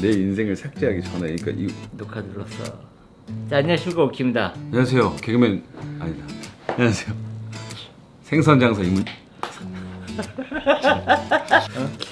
내 인생을 삭제하기 전에 그러니까 이 녹화 눌렀어. 자 안녕하십니까 오키입니다. 안녕하세요 개그맨 아니다 안녕하세요 생선 장사 이문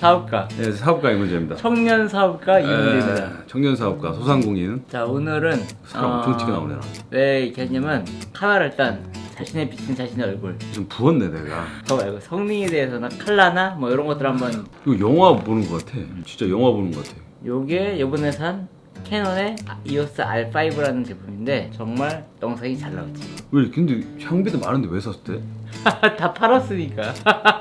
사업가 네, 사업가 이문재입니다. 청년 사업가 이문재입니다. 에, 청년 사업가 소상공인 자 오늘은 숟가락 엄청 튀게 나오네. 왜 이렇게 했냐면 카메라 일단 자신의 비친 자신의 얼굴 좀 부었네 내가. 저 말고 성능에 대해서나 칼라나 뭐 이런 것들 한번 이거 영화 보는 것 같아. 진짜 영화 보는 것 같아. 요게 요번에 산 캐논의 EOS R5라는 제품인데 정말 영상이 잘 나왔지 왜 근데 향비도 많은데 왜 샀대? 다 팔았으니까.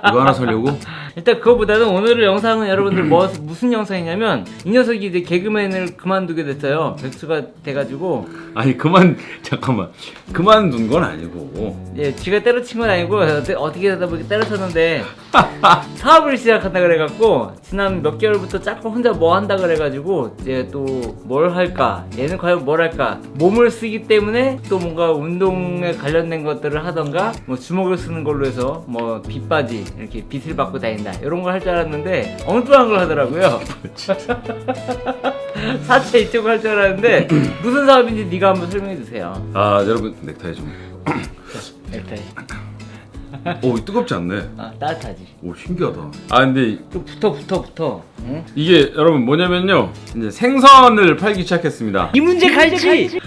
이거 하나 사려고? 일단 그거보다는 오늘 영상은 여러분들 뭐, 무슨 영상이냐면 이 녀석이 이제 개그맨을 그만두게 됐어요. 백수가 돼가지고. 아니 그만 잠깐만. 그만둔 건 아니고. 예, 지가 때려친 건 아니고 어떻게, 어떻게 하다 보니 때려쳤는데 사업을 시작한다 그래갖고 지난 몇 개월부터 자꾸 혼자 뭐 한다 그래가지고 이제 또 뭘 할까? 얘는 과연 뭘 할까? 몸을 쓰기 때문에 또 뭔가 운동에 관련된 것들을 하던가 뭐 주먹을 쓰는 걸로 해서 뭐 빗바지 이렇게 빗을 받고 다닌다 이런 걸 할 줄 알았는데 엉뚱한 걸 하더라고요 사채 이쪽을 할 줄 알았는데 무슨 사업인지 네가 한번 설명해 주세요 아 여러분 넥타이 좀. 넥타이 오 뜨겁지 않네. 아 따뜻하지 오 신기하다. 아 근데 좀 붙어 붙어 붙어. 응? 이게 여러분 뭐냐면요 이제 생선을 팔기 시작했습니다. 이 문제 갈지.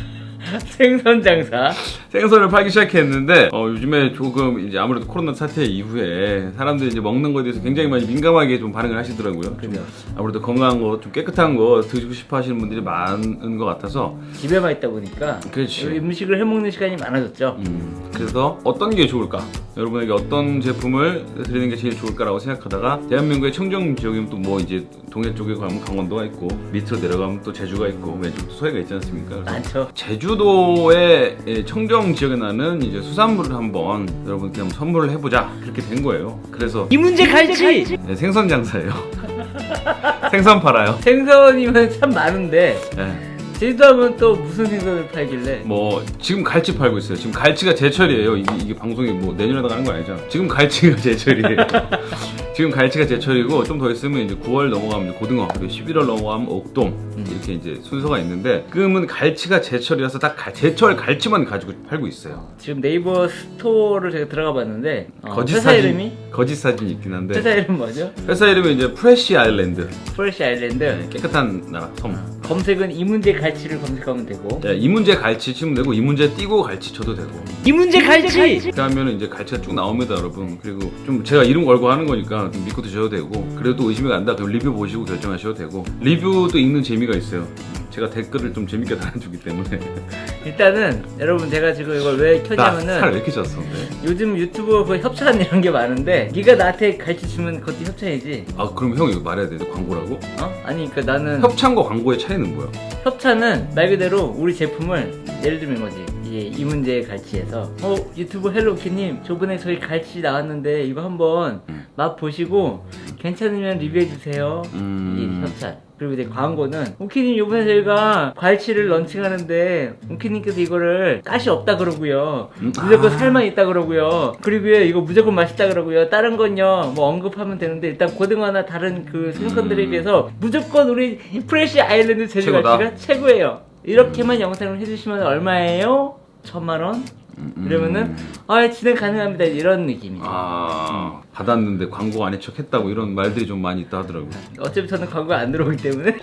생선 장사. 생선을 팔기 시작했는데 어, 요즘에 조금 이제 아무래도 코로나 사태 이후에 사람들이 이제 먹는 거에 대해서 굉장히 많이 민감하게 좀 반응을 하시더라고요. 좀 그죠. 아무래도 건강한 거, 좀 깨끗한 거 드시고 싶어 하시는 분들이 많은 것 같아서 집에만 있다 보니까 그렇지. 음식을 해 먹는 시간이 많아졌죠. 음, 그래서 어떤 게 좋을까? 여러분에게 어떤 제품을 드리는 게 제일 좋을까라고 생각하다가 대한민국의 청정 지역이면 또 뭐 이제 동해 쪽에 가면 강원도가 있고 밑으로 내려가면 또 제주가 있고 왼쪽도 서해가 있지 않습니까? 그래서 많죠. 제주도 의 예, 청정 지역에 나는 이제 수산물을 한번 여러분께 한번 선물을 해보자 그렇게 된 거예요. 그래서 이 문제 갈지. 네, 생선 장사예요. 생선 팔아요. 생선이면 참 많은데 네, 제주도 하면 또 무슨 생선을 팔길래? 뭐 지금 갈치 팔고 있어요. 지금 갈치가 제철이에요. 이게, 이게 방송이 뭐 내년에 나가는 거 아니잖아. 지금 갈치가 제철이에요. 지금 갈치가 제철이고 좀 더 있으면 이제 9월 넘어가면 고등어 그리고 11월 넘어가면 옥돔 이렇게 이제 순서가 있는데 지금은 갈치가 제철이라서 딱 가- 제철 갈치만 가지고 팔고 있어요. 지금 네이버 스토어를 제가 들어가 봤는데 어, 거짓 회사 사진 이름이 거짓 사진이 있긴 한데 회사 이름 뭐죠? 회사 이름이 이제 프레시 아일랜드 프레시 아일랜드. 깨끗한 나라 섬. 검색은 이 문제 갈치를 검색하면 되고. 네, 이 문제 갈치 치면 되고 이 문제 띄고 갈치 쳐도 되고 이 문제 갈치. 그렇게 하면은 이제 갈치가 쭉 나옵니다 여러분 그리고 좀 제가 이름 걸고 하는 거니까 좀 믿고 드셔도 되고 그래도 의심이 간다 그럼 리뷰 보시고 결정하셔도 되고 리뷰도 읽는 재미가 있어요 제가 댓글을 좀 재밌게 달아주기 때문에 일단은 여러분 제가 지금 이걸 왜 켜냐면은 나살왜 이렇게 쪘어 근데? 요즘 유튜브 그 협찬 이런 게 많은데 네가 나한테 가르쳐 주면 그것도 협찬이지 아 그럼 형 이거 말해야 돼 광고라고? 어? 아니 그러니까 나는 협찬과 광고의 차이는 뭐야? 협찬은 말 그대로 우리 제품을 예를 들면 거지 이제 이 문제의 갈치에서 어 유튜브 헬로키님 저번에 저희 갈치 나왔는데 이거 한번 음. 맛 보시고 괜찮으면 리뷰해 주세요 음. 이게 협찬 그리고 이제 광고는 오키님 요번에 저희가 갈치를 런칭하는데 오키님께서 이거를 가시 없다 그러고요 음, 무조건 아. 살만 있다 그러고요 그리고 이거 무조건 맛있다 그러고요 다른 건요 뭐 언급하면 되는데 일단 고등어나 다른 그 생선들에 음. 비해서 무조건 우리 프레시 아일랜드 제주 최고다. 갈치가 최고예요 이렇게만 영상을 해주시면 얼마예요? 천만 원? 음. 이러면은 아 진행 가능합니다. 이런 느낌이죠. 아 받았는데 광고 아닌 척 했다고 이런 말들이 좀 많이 있다 하더라고 어차피 저는 광고 안 들어오기 때문에.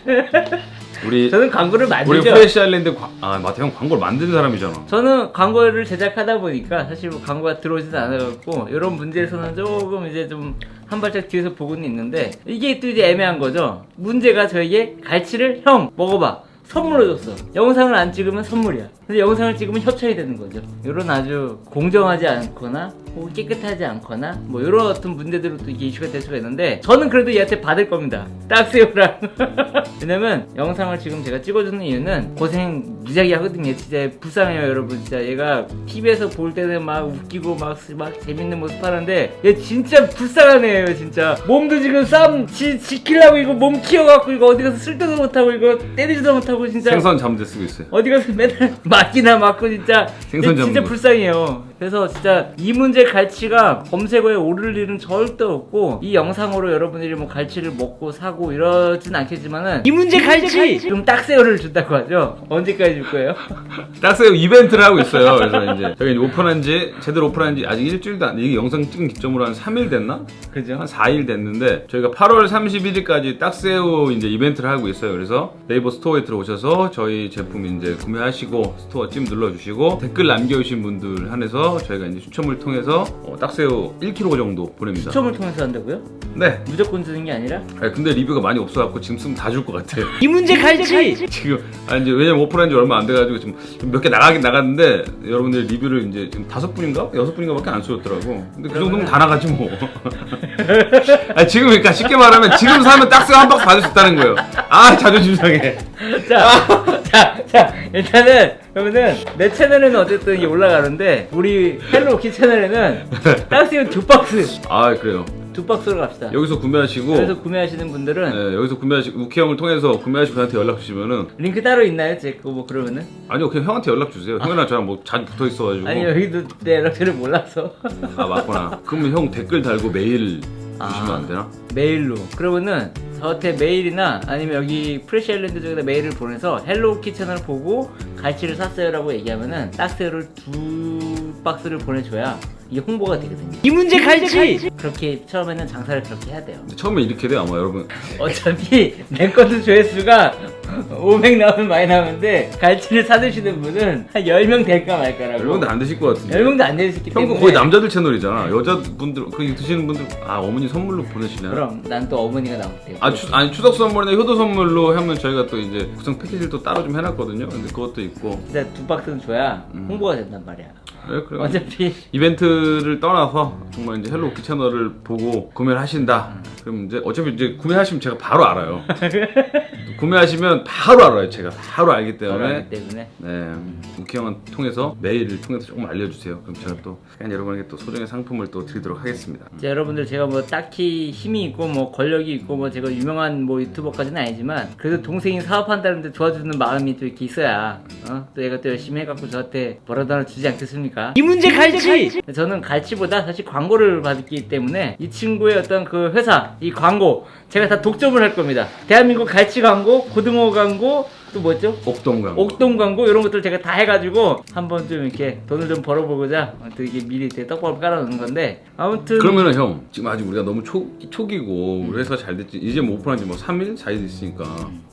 우리 저는 광고를 우리 만들죠 프레시 아일랜드 광... 아 맞다 형 광고를 만드는 사람이잖아. 저는 광고를 제작하다 보니까 사실 뭐 광고가 들어오지는 않아갖고 이런 문제에서는 조금 이제 좀 한 발짝 뒤에서 보고는 있는데 이게 또 이제 애매한 거죠. 문제가 저에게 갈치를 형 먹어봐 선물로 줬어. 영상을 안 찍으면 선물이야. 근데 영상을 찍으면 협찬이 되는 거죠. 이런 아주 공정하지 않거나 혹은 깨끗하지 않거나 뭐 이런 어떤 문제들로 또 이게 이슈가 될 수가 있는데 저는 그래도 얘한테 받을 겁니다. 딱새우랑 왜냐면 영상을 지금 제가 찍어주는 이유는 고생 무지하게 하거든요. 진짜 불쌍해요 여러분. 진짜 얘가 TV에서 볼 때는 막 웃기고 막, 막 재밌는 모습 하는데 얘 진짜 불쌍한 애예요 진짜. 몸도 지금 싸움 지, 지키려고 이거 몸 키워갖고 이거 어디 가서 쓸데도 못하고 이거 때리지도 못하고 진짜 생선 잠재 쓰고 있어요 어디 가서 맨날 맞기나 맞고 진짜 생선 얘 진짜 잡는 거. 불쌍해요. 그래서 진짜 이 문제 갈치가 검색어에 오를 일은 절대 없고 이 영상으로 여러분들이 뭐 갈치를 먹고 사고 이러진 않겠지만은 이 문제 갈치 좀 딱새우를 준다고 하죠. 언제까지 줄 거예요? 딱새우 이벤트를 하고 있어요. 그래서 이제 저희 이제 오픈한 지 제대로 오픈한 지 아직 일주일도 안 이게 영상 찍은 기점으로 한 3일 됐나? 그죠? 한 4일 됐는데 저희가 8월 31일까지 딱새우 이제 이벤트를 하고 있어요. 그래서 네이버 스토어에 들어오셔서 저희 제품 이제 구매하시고 스토어 찜 눌러주시고 댓글 남겨주신 분들 한해서 저희가 이제 추첨을 통해서 어, 딱새우 1kg 정도 보냅니다. 추첨을 통해서 한다고요? 네. 무조건 주는 게 아니라 아니, 근데 리뷰가 많이 없어갖고 지금 쓰면 다 줄 것 같아요. 이 문제 갈치 지금 아 이제 왜냐면 오픈한 지 얼마 안 돼가지고 지금 몇 개 나가긴 나갔는데 여러분들 리뷰를 이제 지금 다섯 분인가 여섯 분인가밖에 안 쏘였더라고. 근데 그 정도면 다 나가지 뭐. 아 지금 그러니까 쉽게 말하면 지금 사면 딱스 한 박스 받을 수 있다는 거예요. 아 자존심 상해. 자, 자, 자, 일단은 그러면은 내 채널에는 어쨌든 이게 올라가는데 우리 헬로키 채널에는 딱새우 두 박스 아 그래요. 두 박스로 갑시다. 여기서 구매하시고 그래서 구매하시는 분들은 네, 여기서 구매하시고 우키 형을 통해서 구매하시고 저한테 연락 주시면은 링크 따로 있나요? 제 거 뭐 그러면은? 아니요 그냥 형한테 연락 주세요. 형이랑 저랑 뭐 자주 붙어 있어가지고. 아니 여기도 내 연락처를 몰라서 아 맞구나. 그러면 형 댓글 달고 메일 주시면 아. 안 되나? 메일로 그러면은 저한테 메일이나 아니면 여기 프레시 아일랜드 쪽에다 메일을 보내서 헬로우키 채널 보고 갈치를 샀어요 라고 얘기하면은 딱새우를 두 박스를 보내줘야 이게 홍보가 되거든요 이 문제 갈치! 그렇게 처음에는 장사를 그렇게 해야 돼요 처음에 이렇게 돼요 아마 여러분. 어차피 내 것도 조회수가 500 나오면 많이 나오는데 갈치를 사드시는 분은 한 10명 될까 말까라고 여러분들 안 되실 것 같은데. 10명도 안 되시기 형 때문에 거 거의 남자들 채널이잖아. 여자분들 그 드시는 분들 아 어머니 선물로 보내시나요? 그럼 난 또 어머니가 나올게요 아, 추, 아니 추석 선물이나 효도 선물로 하면 저희가 또 이제 구성 패키지를 또 따로 좀 해놨거든요. 근데 그것도 있고. 진짜 두 박스는 줘야 홍보가 된단 말이야 네, 그래요. 어차피 이벤트를 떠나서 정말 이제 헬로우키 채널을 보고 구매를 하신다. 그럼 이제 어차피 이제 구매하시면 제가 바로 알아요. 구매하시면 바로 알아요. 제가 바로 알기 때문에. 알기 때문에 네, 우키 형을 통해서 메일을 통해서 조금 알려주세요. 그럼 제가 또 그냥 여러분에게 또 소정의 상품을 또 드리도록 하겠습니다. 이제 여러분들 제가 뭐 딱히 힘이 있고 뭐 권력이 있고 뭐 제가 유명한 뭐 유튜버까지는 아니지만 그래도 동생이 사업한다는데 도와주는 마음이 또 이렇게 있어야 어? 또 얘가 또 열심히 해갖고 저한테 뭐라도 하나 주지 않겠습니까? 이 문제 갈치! 저는 갈치보다 사실 광고를 받기 때문에 이 친구의 어떤 그 회사 이 광고 제가 다 독점을 할 겁니다. 대한민국 갈치 광고, 고등어 광고 또 뭐죠? 옥동강. 옥동 광고 이런 것들 제가 다 해가지고 한번 좀 이렇게 돈을 좀 벌어보고자 또 이게 미리 되게 떡밥을 깔아놓는 건데 아무튼 그러면은 형 지금 아직 우리가 너무 초, 초기고 회사가 잘 됐지 이제 뭐 오픈한 지뭐 3일? 4일 됐으니까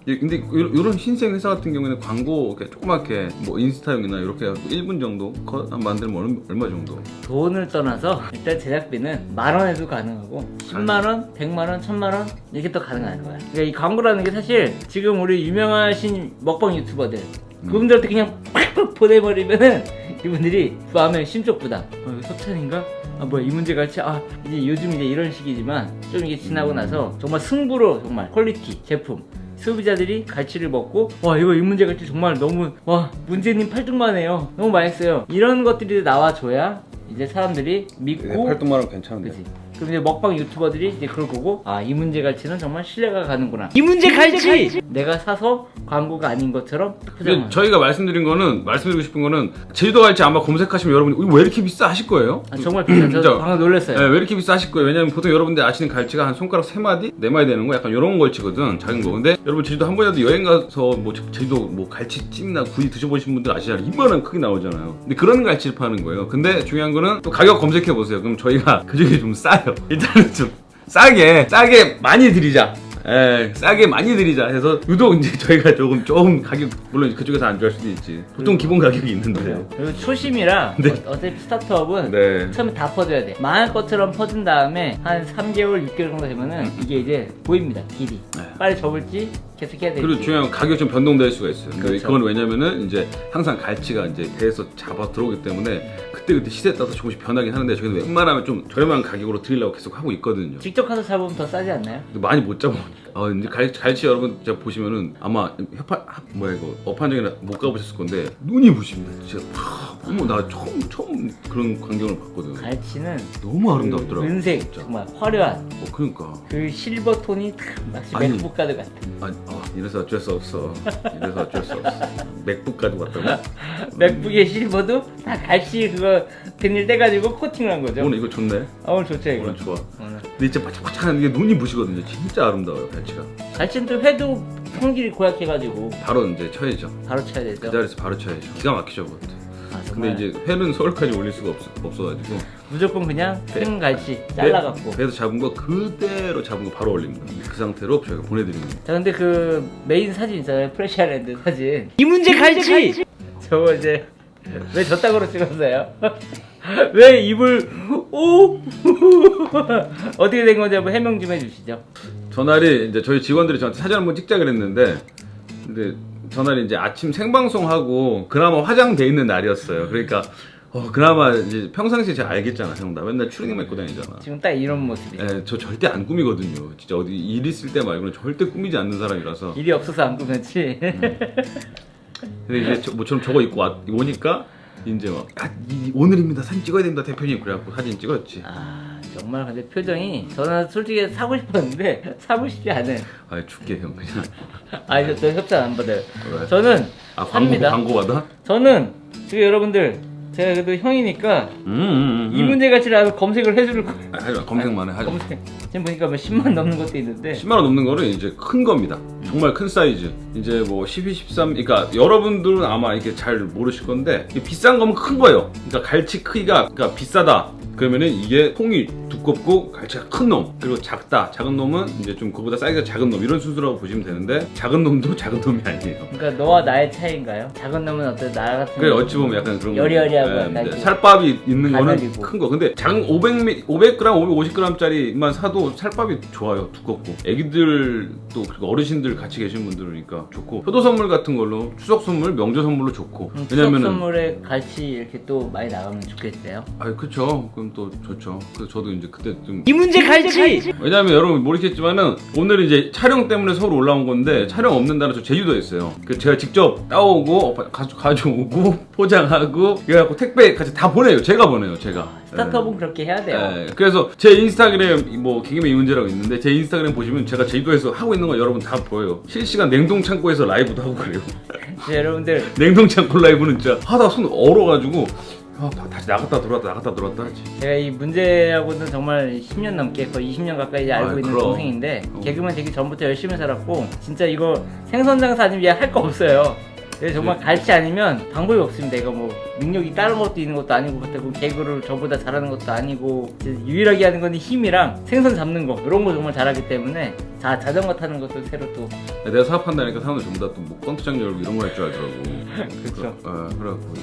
이- 근데 이런 흰색 회사 같은 경우에는 광고 이렇게 조그맣게 뭐 인스타용이나 이렇게 해갖고 1분 정도 거- 만들면 얼마, 얼마 정도? 돈을 떠나서 일단 제작비는 만 원에도 가능하고 10만 원, 100만 원, 1000만 원 이렇게 또 가능한 거야. 그러니까 이 광고라는 게 사실 지금 우리 유명하신 먹방 유튜버들. 그분들한테 그냥 팍팍 보내버리면은 이분들이 마음에 심적 부담. 어, 협찬인가? 아 뭐야 이 문제 같이 아 이제 요즘 이제 이런 시기지만 좀 이게 지나고 나서 정말 승부로 정말 퀄리티 제품 소비자들이 갈치를 먹고 와 이거 이 문제 갈치 정말 너무 와 문제님 팔뚝만 해요. 너무 맛있어요. 이런 것들이 나와줘야 이제 사람들이 믿고 활동만은 괜찮은데. 그지 그럼 이제 먹방 유튜버들이 이제 그걸 보고 아 이 문제 갈치는 정말 신뢰가 가는구나. 이 문제 갈치! 내가 사서 광고가 아닌 것처럼 근데 포장을 저희가 말씀드린 거는 말씀드리고 싶은 거는 제주도 갈치 아마 검색하시면 여러분이 이거 왜 이렇게 비싸? 하실 거예요. 아, 정말 비싸 저 진짜. 방금 놀랐어요. 네, 왜 이렇게 비싸 하실 거예요? 왜냐면 보통 여러분들 아시는 갈치가 한 손가락 3마디? 4마디 되는 거 약간 이런 걸치거든 작은 거. 근데 여러분 제주도 한 번이라도 여행 가서 뭐 제- 제주도 뭐 갈치찜이나 구이 드셔보신 분들 아시잖아요. 이만한 크게 나오잖아요. 근데 그런 갈치를 파는 거예요. 근데 중요한 거는 또 가격 검색해 보세요. 그럼 저희가 그 중에 좀 싸요 일단은 좀 싸게 싸게 많이 드리자 예, 싸게 많이 드리자 해서 유독 이제 저희가 조금 조금 가격 물론 그쪽에서 안 좋아할 수도 있지 보통 기본 가격이 있는데 그리고 초심이라 네. 어, 어차피 스타트업은 네 처음에 다 퍼줘야 돼. 망할 것처럼 퍼준 다음에 한 3개월, 6개월 정도 되면은 이게 이제 보입니다. 길이. 네. 빨리 접을지 계속 해야 될지. 그리고 중요한 건 가격이 좀 변동될 수가 있어요. 근데 그렇죠. 그건 왜냐면은 이제 항상 갈치가 이제 배에서 잡아 들어오기 때문에 그때 그때 시대에 따라서 조금씩 변하긴 하는데 저희는 웬만하면 좀 저렴한 가격으로 드리려고 계속 하고 있거든요. 직접 가서 잡으면 더 싸지 않나요? 근데 많이 못 잡아보니까 아 이제 갈, 갈치 여러분 제가 보시면은 아마 협판 하- 뭐야 이거 어판정이나 못 가보셨을 건데 눈이 부십니다. 진짜 하, 어머 나 처음 처음 그런 광경을 봤거든. 갈치는 너무 아름답더라고. 그 은색 진짜. 정말 화려한 어 그러니까. 그 실버 톤이 탁 마치 아니. 맥북 가드 같은 아, 아 이래서 어쩔 수 없어. 이래서 어쩔 수 없어. 맥북까지 왔다고? 맥북의 실버도 다 갈치 그거 비닐 떼가지고 코팅을 한 거죠 오늘 이거 좋네. 아, 오늘 좋죠 이거 오늘 좋아. 오늘. 근데 진짜 바짝바짝한 게 눈이 부시거든요. 진짜 아름다워요 갈치가. 갈치는 또 회도 성질이 고약해가지고 바로 이제 쳐야죠. 바로 쳐야 되죠 그 자리에서 바로 쳐야죠. 기가 막히죠 그것도. 아, 근데 이제 회는 서울까지 올릴 수가 없, 없어가지고 무조건 그냥 배- 생 갈치 잘라갖고. 배, 배에서 잡은 거 그대로 잡은 거 바로 올립니다. 그 상태로 저희가 보내드립니다. 자 근데 그 메인 사진 있잖아요. 프레시 아일랜드 사진. 이 문제 갈치! 저거 이제 왜 저따구로 찍었어요? 왜 입을 오! 어떻게 된 건지 한번 해명 좀 해주시죠. 전날이 이제 저희 직원들이 저한테 사진 한번 찍자 그랬는데 근데 전날이 이제 아침 생방송하고 그나마 화장돼 있는 날이었어요. 그러니까 어, 그나마 이제 평상시에 제가 알겠잖아 형 나 맨날 추리닝만 입고 다니잖아. 지금 딱 이런 모습이 예, 저 절대 안 꾸미거든요. 진짜 어디 일 있을 때 말고는 절대 꾸미지 않는 사람이라서. 일이 없어서 안 꾸몄지 근데 이제 저, 뭐처럼 저거 입고 와, 오니까 이제 막 아, 이- 오늘입니다 사진 찍어야 됩니다 대표님 그래갖고 사진 찍었지. 아 정말 근데 표정이 저는 솔직히 사고 싶었는데 사고 싶지 않은 아 죽게 형 그냥. 아니 저, 저 협찬 안 받아요 왜? 저는 아 광고 삽니다. 광고 받아? 저는 지금 여러분들 제가 그래도 형이니까 음, 음, 음. 이 문제 가치를 검색을 해줄 거예요 아, 하지 마. 검색만 해 하지 마. 검색 지금 보니까 뭐 10만 넘는 것도 있는데 10만 원 넘는 거는 이제 큰 겁니다. 정말 큰 사이즈. 이제 뭐 12, 13. 그러니까 여러분들은 아마 이게 잘 모르실 건데 이게 비싼 거면 큰 거예요. 그러니까 갈치 크기가 그러니까 비싸다. 그러면은 이게 통이 두껍고 갈치가 큰 놈. 그리고 작다. 작은 놈은 이제 좀 그보다 사이즈가 작은 놈 이런 순서라고 보시면 되는데 작은 놈도 작은 놈이 아니에요. 그러니까 너와 나의 차이인가요? 작은 놈은 어때 나 같은 그래 어찌 보면 약간 그런 거. 약간 근데 좀 살밥이 있는 거는 가늘이고. 큰 거. 근데 작은 500 500g, 550g짜리만 사도 살밥이 좋아요. 두껍고. 애기들 또 그리고 어르신들 같이 계신 분들이니까 좋고. 효도 선물 같은 걸로 추석 선물, 명절 선물로 좋고. 음, 추석 왜냐면은 선물에 갈치 이렇게 또 많이 나가면 좋겠어요 아, 그쵸. 그럼 또 좋죠. 그래서 저도 이제 그때 좀 이 문제 갈치 왜냐면 여러분 모르겠지만은 오늘 이제 촬영 때문에 서울 올라온 건데 촬영 없는 날은 저 제주도에 있어요. 그 제가 직접 따오고 가져, 가져오고 포장하고 이래갖고 택배 같이 다 보내요. 제가 보내요. 제가. 스타트업은 그렇게 해야 돼요 예, 그래서 제 인스타그램 뭐 개그맨 이 문제라고 있는데 제 인스타그램 보시면 제가 제주도에서 하고 있는 거 여러분 다 보여요. 실시간 냉동 창고에서 라이브도 하고 그래요. 이제 여러분들 냉동 창고 라이브는 진짜 하다 손 얼어가지고 아, 다- 다시 나갔다 들어왔다 나갔다 들어왔다 하지. 제가 이 문제하고는 정말 10년 넘게 거의 20년 가까이 이제 알고 아이, 있는 그럼. 동생인데 어. 개그맨 되기 전부터 열심히 살았고 진짜 이거 생선 장사 아니면 얘 할 거 없어요. 그래서 정말 네. 갈치 아니면 방법이 없습니다. 이거 뭐 능력이 다른 것도 있는 것도 아니고 그렇다고 개그를 저보다 잘하는 것도 아니고 이제 유일하게 하는 건 힘이랑 생선 잡는 거 이런 거 정말 잘하기 때문에 자 자전거 타는 것도 새로 또 내가 사업한다니까 사람들 전부 다또 뭐 권투장 열고 이런 거 할 줄 알더라고. 그쵸. 예, 그래갖고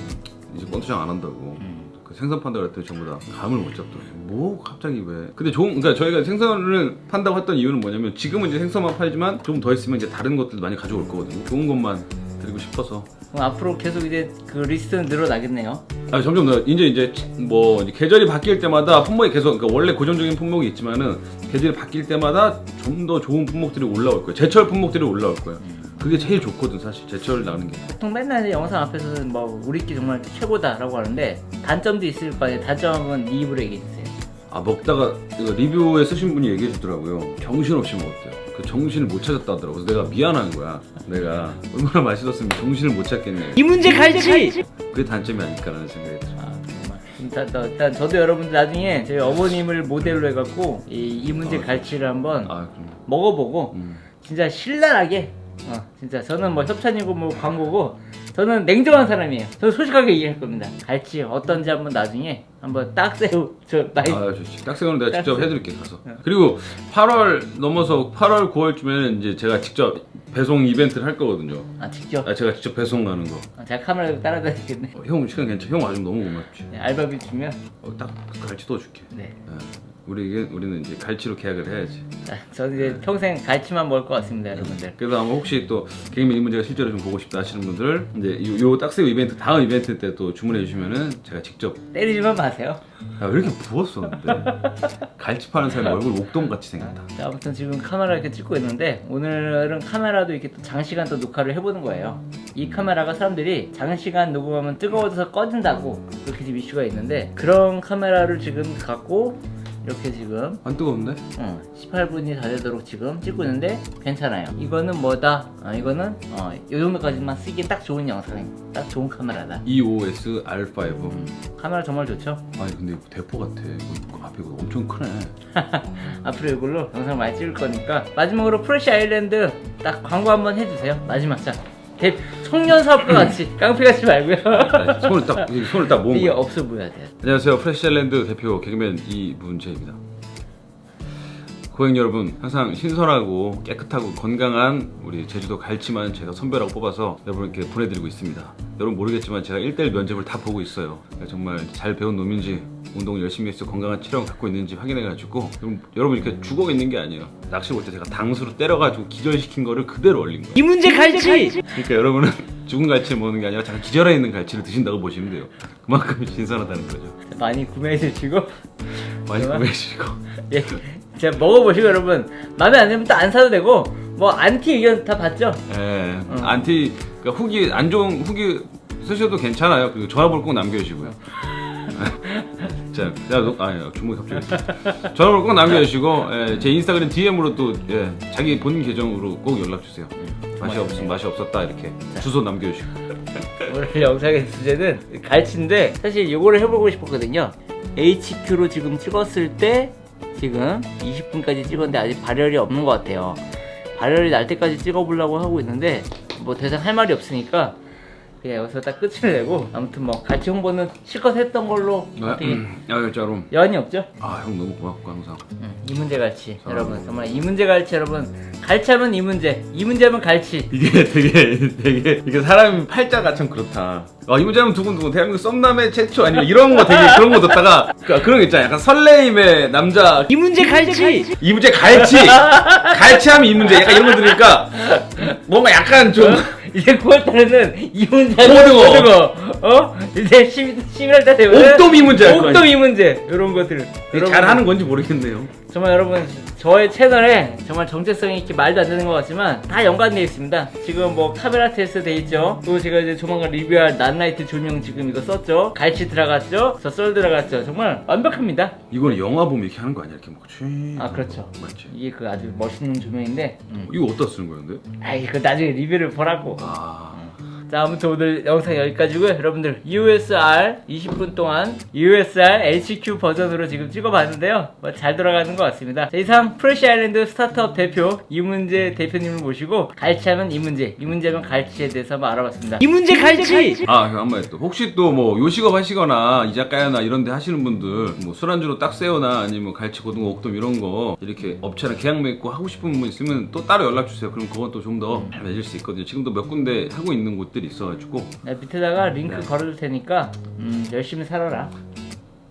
이제 권투장 안 한다고. 음. 그 생선 판다 그랬더니 전부 다 감을 못 잡더라고. 뭐 갑자기 왜? 근데 좋은 그러니까 저희가 생선을 판다고 했던 이유는 뭐냐면 지금은 이제 생선만 팔지만 좀더 있으면 이제 다른 것들도 많이 가져올 거거든요. 좋은 것만 드리고 싶어서. 그럼 앞으로 계속 이제 그 리스트는 늘어나겠네요. 아 점점 더 이제 이제 뭐 이제 계절이 바뀔 때마다 품목이 계속 그러니까 원래 고정적인 품목이 있지만은 계절이 바뀔 때마다 좀 더 좋은 품목들이 올라올 거예요. 제철 품목들이 올라올 거예요. 그게 제일 좋거든 사실 제철 나는 게. 보통 맨날 이제 영상 앞에서는 뭐 우리끼리 정말 최고다라고 하는데 단점도 있을 거 아니에요. 단점은 네 입으로 얘기해 주세요. 아 먹다가 이거 리뷰에 쓰신 분이 얘기해 주더라고요. 정신없이 먹었대요. 그 정신을 못 찾았다 하더라고. 그래서 내가 미안한 거야. 내가 얼마나 맛있었으면 정신을 못 찾겠네. 이 문제 갈치. 그게 단점이 아닐까라는 생각이 들어요. 아 정말. 일단, 또- 일단 저도 여러분들 나중에 저희 어머님을 모델로 해갖고 이, 이 문제 아, 갈치를 한번 아 그럼. 먹어보고 음. 진짜 신랄하게 어, 진짜 저는 뭐 협찬이고 뭐 광고고 저는 냉정한 사람이에요. 저는 솔직하게 얘기할 겁니다. 갈치 어떤지 한번 나중에 한번 딱새우 저 많이 아 좋지. 딱새우는 내가 직접 딱새우. 해드릴게 가서. 네. 그리고 8월 넘어서 8월 9월쯤에는 이제 제가 직접 배송 이벤트를 할 거거든요. 아 직접 아 제가 직접 배송 가는 거. 아, 제가 카메라 들고 따라다니겠네. 어, 형 시간 괜찮아. 형 아주 너무 고맙지. 네, 알바비 주면 어, 딱 갈치 더 줄게. 네. 예. 우리 이게 우리는 이제 갈치로 계약을 해야지. 자, 저는 이제 평생 갈치만 먹을 것 같습니다, 여러분들. 그래서 아마 혹시 또 개그맨 이 문제가 실제로 좀 보고 싶다 하시는 분들 이제 요, 요 딱새우 이벤트 다음 이벤트 때 또 주문해 주시면은 제가 직접 때리지만 마세요. 하세요. 야, 왜 이렇게 부었어 근데 갈치 파는 사람 얼굴 옥돔같이 생겼다 자, 아무튼 지금 카메라 이렇게 찍고 있는데 오늘은 카메라도 이렇게 또 장시간 또 녹화를 해보는 거예요. 이 카메라가 사람들이 장시간 녹음하면 뜨거워져서 꺼진다고 그렇게 지금 이슈가 있는데 그런 카메라를 지금 갖고 이렇게 지금 안 뜨거운데? 어, 18분이 다 되도록 지금 찍고 있는데 괜찮아요. 이거는 뭐다? 아, 이거는 어, 이 정도까지만 쓰기 딱 좋은 영상, 딱 좋은 카메라다. EOS R5 카메라 정말 좋죠? 아니 근데 이거 대포 같아 이거 이거 앞에 이거 엄청 크네 앞으로 이걸로 영상 많이 찍을 거니까 마지막으로 프레시 아일랜드 딱 광고 한번 해주세요. 마지막 자. 대 청년 사업가 같이 깡패 같이 말고요. 아, 손을 딱 손을 딱 모은 이게 없어 보여야 돼요. 안녕하세요 프레시앨랜드 대표 개그맨 이문재입니다 고객 여러분 항상 신선하고 깨끗하고 건강한 우리 제주도 갈치만 제가 선별하고 뽑아서 여러분께 보내드리고 있습니다. 여러분 모르겠지만 제가 1대1 면접을 다 보고 있어요. 정말 잘 배운 놈인지 운동을 열심히 해서 건강한 체력을 갖고 있는지 확인해가지고 여러분, 이렇게 죽어 있는 게 아니에요. 낚시 볼 때 제가 당수로 때려가지고 기절시킨 거를 그대로 얼린 거예요. 이 문제 갈치. 그러니까 여러분은 죽은 갈치를 먹는 게 아니라 잠깐 기절해 있는 갈치를 드신다고 보시면 돼요. 그만큼 신선하다는 거죠. 많이 구매해 주시고? 많이. 구매해 주시고. 예, 제가 먹어보시고 여러분 마음에 안 들면 또 안 사도 되고 뭐 안티 의견 다 봤죠? 예, 어. 안티 그러니까 후기 안 좋은 후기 쓰셔도 괜찮아요. 그리고 전화번호 꼭 남겨주시고요. 자, 야, 너, 아, 야, 주먹이 갑자기. 전화번호 꼭 남겨주시고 예, 제 인스타그램 DM으로 또 예, 자기 본인 계정으로 꼭 연락 주세요. 맛이. 없으면 맛이 없었다 이렇게 주소 남겨주시고. 오늘 영상의 주제는 갈치인데 사실 이거를 해보고 싶었거든요. HQ로 지금 찍었을 때 지금 20분까지 찍었는데 아직 발열이 없는 것 같아요. 발열이 날 때까지 찍어보려고 하고 있는데 뭐더 이상 할 말이 없으니까 그냥 여기서 딱 끝을 내고 아무튼 뭐 갈치 홍보는 실컷 했던 걸로 어떻게 음, 야, 진짜로. 여한이 없죠? 아, 형 너무 고맙고 항상. 음, 이 문제 갈치 여러분 정말 이 문제 갈치 여러분 갈치하면 이 문제 이 문제하면 갈치 이게 되게 되게 이게 사람이 팔자가 참 그렇다. 아, 이 문제는 두근두근 대한민국 썸남의 최초 아니면 이런 거 되게 그런 거 듣다가 그, 그런 거 있잖아. 약간 설레임의 남자 이 문제 갈치 이 문제 갈치 갈치하면 이 문제 약간 이런 거 들으니까 뭔가 약간 좀 이제 9월달에는 이 문제 고등어. 고등어 어 이제 10, 11월달 되면 옥돔 이 문제 할 거야. 옥돔 이 문제 이런 것들 이게 잘하는 건지 모르겠네요. 정말 여러분 저의 채널에 정말 정체성이 이렇게 말도 안 되는 것 같지만 다 연관되어 있습니다 지금 뭐 카메라 테스트 돼 있죠 또 제가 이제 조만간 리뷰할 난라이트 조명 지금 이거 썼죠 갈치 들어갔죠 저 썰 들어갔죠 정말 완벽합니다 이거는 영화 보면 이렇게 하는 거 아니야? 이렇게 막 쥐. 아 그렇죠 맞지. 이게 그 아주 멋있는 조명인데 음. 이거 어디다 쓰는 거였는데? 아이 그 나중에 리뷰를 보라고 아. 자 아무튼 오늘 영상 여기까지고요. 여러분들 USR 20분 동안 USR HQ 버전으로 지금 찍어봤는데요. 뭐 잘 돌아가는 것 같습니다. 자, 이상 프레시 아일랜드 스타트업 대표 이문재 대표님을 모시고 갈치하면 이문재 이문재하면 갈치에 대해서 한번 알아봤습니다. 이문재 갈치! 아, 형 한마디 또. 혹시 또 뭐 요식업 하시거나 이자카야나 이런 데 하시는 분들 뭐 술안주로 딱새우나 아니면 갈치 고등어 옥돔 이런 거 이렇게 업체랑 계약 맺고 하고 싶은 분 있으면 또 따로 연락 주세요. 그럼 그건 또 좀 더 잘 맺을 수 있거든요. 지금도 몇 군데 하고 있는 곳들이 있어가지고. 네, 밑에다가 링크 걸어둘 테니까 음, 열심히 살아라.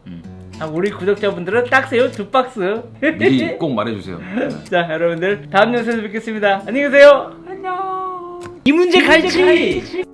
음. 아, 우리 구독자분들은 딱새우 두 박스. 미리 꼭 말해주세요. 자 여러분들 다음 영상에서 뵙겠습니다. 안녕히 계세요. 안녕. 이문재 갈치